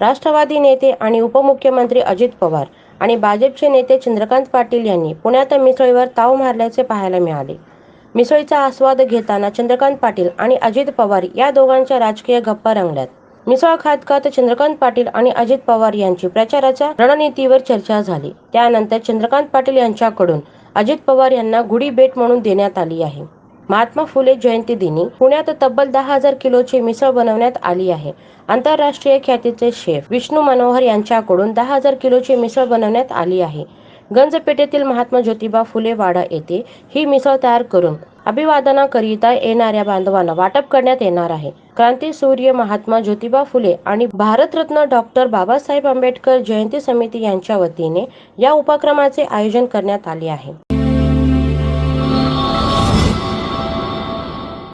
राष्ट्रवादी नेते आणि उपमुख्यमंत्री अजित पवार आणि भाजपचे नेते चंद्रकांत पाटील यांनी पुण्यात मिसळीवर ताव मारल्याचे पाहायला मिळाले. मिसळीचा आस्वाद घेताना चंद्रकांत पाटील आणि अजित पवार या दोघांच्या राजकीय गप्पा रंगल्यात. मिसळ खात खात चंद्रकांत पाटील आणि अजित पवार यांची प्रचाराच्या रणनीतीवर चर्चा झाली. त्यानंतर चंद्रकांत पाटील यांच्याकडून अजित पवार यांना गुढी भेट म्हणून देण्यात आली आहे. महात्मा फुले जयंती दिनी पुण्यात तब्बल दहा हजार किलोची मिसळ बनवण्यात आली आहे. आंतरराष्ट्रीय ख्यातीचे शेफ विष्णू मनोहर यांच्याकडून दहा हजार किलोची मिसळ बनवण्यात आली आहे. गंजपेठेतील महात्मा ज्योतिबा फुले वाडा येथे ही मिसळ तयार करून अभिवादनाकरिता येणाऱ्या बांधवांना वाटप करण्यात येणार आहे. क्रांती सूर्य महात्मा ज्योतिबा फुले आणि भारतरत्न डॉक्टर बाबासाहेब आंबेडकर जयंती समिती यांच्या वतीने या उपक्रमाचे आयोजन करण्यात आले आहे.